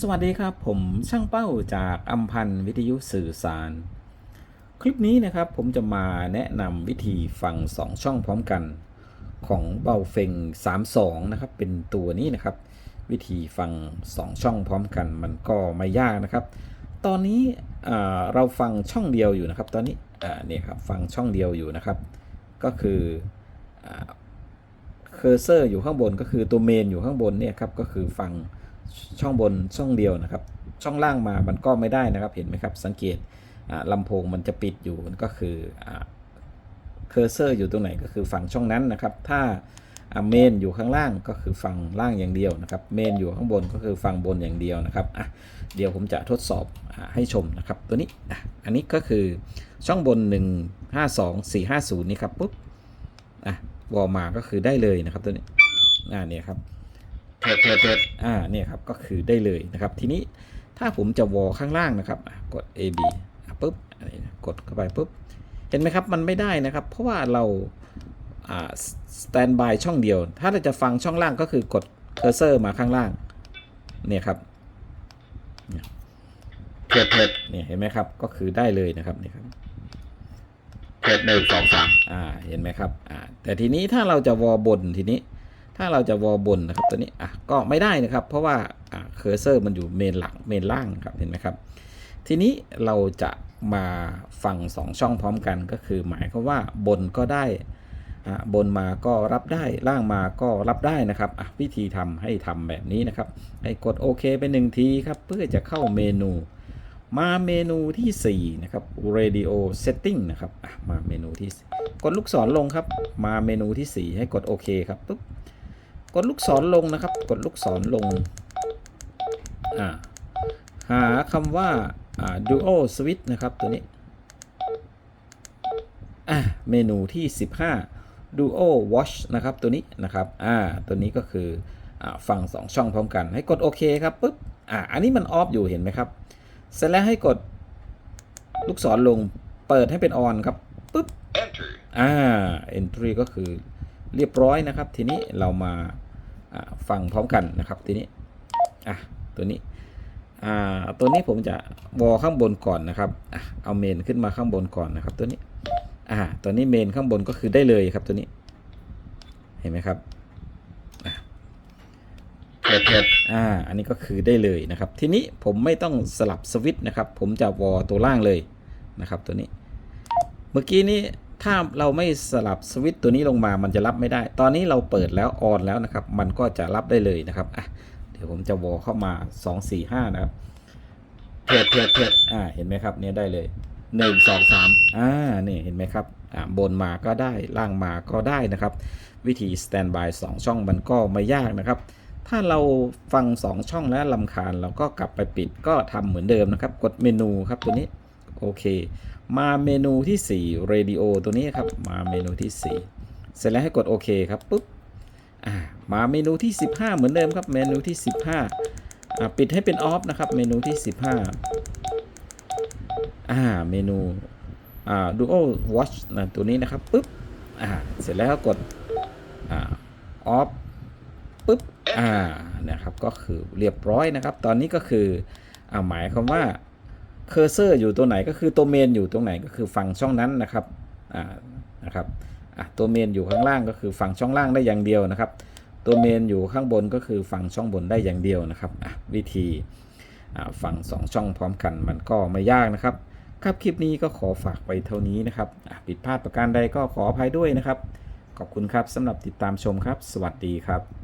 สวัสดีครับ ผมช่างเป้าจากอัมพันธ์วิทยุสื่อสาร คลิปนี้นะครับผมจะมาแนะนำวิธีฟัง 2 ช่องพร้อมกัน ของเบาเฟง32 นะครับ เป็นตัวนี้นะครับ วิธีฟัง 2 ช่องพร้อมกัน มันก็ไม่ยากนะครับ ตอนนี้เราฟังช่องเดียวอยู่นะครับ ตอนนี้นี่ครับฟังช่องเดียวอยู่นะครับ ก็คือเคอร์เซอร์อยู่ข้างบนก็คือตัวเมนอยู่ข้างบนเนี่ยครับก็คือฟัง ช่องบนช่องเดียวนะครับ ช่องล่างมามันก็ไม่ได้นะครับเห็นไหมครับ สังเกตอ่าลำโพงมันจะปิดอยู่ก็คือเคอร์เซอร์อยู่ตรงไหนก็คือฝั่งช่องนั้นนะครับ ถ้าเมนอยู่ข้างล่างก็คือฝั่งล่างอย่างเดียวนะครับ เมนอยู่ข้างบนก็คือฝั่งบนอย่างเดียวนะครับอะเดี๋ยวผมจะทดสอบอให้ชมนะครับ ตัวนี้อะอันนี้ก็คือช่องบน 1 5 2 4 5 0 นี่ครับปุ๊บอะวอลมาก็คือได้เลยนะครับตัวนี้อ่าเนี่ยครับ เถิดเถิดเถิดอ่าเนี่ยครับก็คือได้เลยนะครับ ทีนี้ถ้าผมจะวอลข้างล่างนะครับอะกด A B อะปุ๊บอันนี้นะกดเข้าไปปุ๊บเห็นไหมครับมันไม่ได้นะครับ เพราะว่าเราสแตนบายช่องเดียว ถ้าเราจะฟังช่องล่างก็คือกดเคอร์เซอร์มาข้างล่างเนี่ยครับเนี่ยเพิดเพิดเนี่ยเห็นไหมครับก็คือได้เลยนะครับนี่ครับเพิดหนึ่งสองสามอ่าเห็นไหมครับอ่าแต่ทีนี้ถ้าเราจะวอบนทีนี้ ถ้าเราจะวอลบนนะครับตัวนี้อะก็ไม่ได้นะครับ เพราะว่าเคอร์เซอร์มันอยู่เมนหลังเมนล่างครับเห็นไหมครับ ทีนี้เราจะมาฟังสองช่องพร้อมกันก็คือ หมายความว่าบนก็ได้อะบนมาก็รับได้ล่างมาก็รับได้นะครับอะวิธีทำให้ทำแบบนี้นะครับ ให้กดโอเคไปหนึ่งทีครับ เพื่อจะเข้าเมนู มาเมนูที่ 4 นะครับ radio setting นะครับอะมาเมนูที่ กดลูกศรลงครับ มาเมนูที่ 4 ให้กดโอเคครับปุ๊บ กดลูกศรลงนะครับ กดลูกศรลงอ่าหาคำว่า duo switch นะครับ ตัวนี้อะเมนูที่ 15 duo watch นะครับ ตัวนี้นะครับอ่าตัวนี้ก็คืออ่าฟัง 2 ช่องพร้อมกัน ให้กดโอเคครับปุ๊บอ่าอันนี้มันออฟอยู่เห็นไหมครับ เสร็จแล้วให้กดลูกศรลงเปิดให้เป็นออนครับปุ๊บ Enter. อ่า entry ก็คือเรียบร้อยนะครับ ทีนี้เรามาอ่า ฟังพร้อมกันนะครับทีนี้อะตัวนี้อ่าตัวนี้ผมจะวอข้างบนก่อนนะครับอะเอาเมนขึ้นมาข้างบนก่อนนะครับตัวนี้อ่าตัวนี้เมนข้างบนก็คือได้เลยครับตัวนี้ เห็นไหมครับอะเถิดเถิดอ่า อันนี้ก็คือได้เลยนะครับ ทีนี้ผมไม่ต้องสลับสวิตช์นะครับ ผมจะวอตัวล่างเลยนะครับ ตัวนี้ เมื่อกี้นี้ ถ้าเราไม่สลับสวิตตัวนี้ลงมามันจะรับไม่ได้ ตอนนี้เราเปิดแล้วออนแล้วนะครับ มันก็จะรับได้เลยนะครับอะเดี๋ยวผมจะวอลเข้ามา 2 4 5 นะครับเพิดเพิดเพิดอ่าเห็นไหมครับเนี่ยได้เลย1 2 3อ่านี่เห็นไหมครับอ่าบนมาก็ได้ล่างมาก็ได้นะครับ วิธีสแตนบาย2ช่องมันก็ไม่ยากนะครับ ถ้าเราฟัง 2 ช่องแล้วลำคาญเราก็กลับไปปิดก็ทำเหมือนเดิมนะครับ กดเมนูครับตัวนี้ โอเค มาเมนูที่4 radio ตัวนี้ครับ มาเมนูที่ 4 เสร็จแล้วให้กดโอเคครับปุ๊บอ่ามาเมนูที่ 15 เหมือนเดิมครับ เมนูที่ 15อ่าปิดให้เป็นออฟนะครับ เมนูที่ 15อ่าเมนูอ่า duo watch นะตัวนี้นะครับปุ๊บอ่าเสร็จแล้วก็กดอ่าออฟปุ๊บอ่านะครับก็คือเรียบร้อยนะครับ ตอนนี้ก็คืออ่าหมายความว่า เคอร์เซอร์อยู่ตัวไหนก็คือตัวเมนอยู่ตรงไหนก็คือฝั่งช่องนั้นนะครับอ่านะครับอะตัวเมนอยู่ข้างล่างก็คือฝั่งช่องล่างได้อย่างเดียวนะครับ ตัวเมนอยู่ข้างบนก็คือฝั่งช่องบนได้อย่างเดียวนะครับอะวิธีฝั่งสองช่องพร้อมกันมันก็ไม่ยากนะครับ ครับคลิปนี้ก็ขอฝากไปเท่านี้นะครับผิดพลาดประการใดก็ขออภัยด้วยนะครับ ขอบคุณครับสำหรับติดตามชมครับ สวัสดีครับ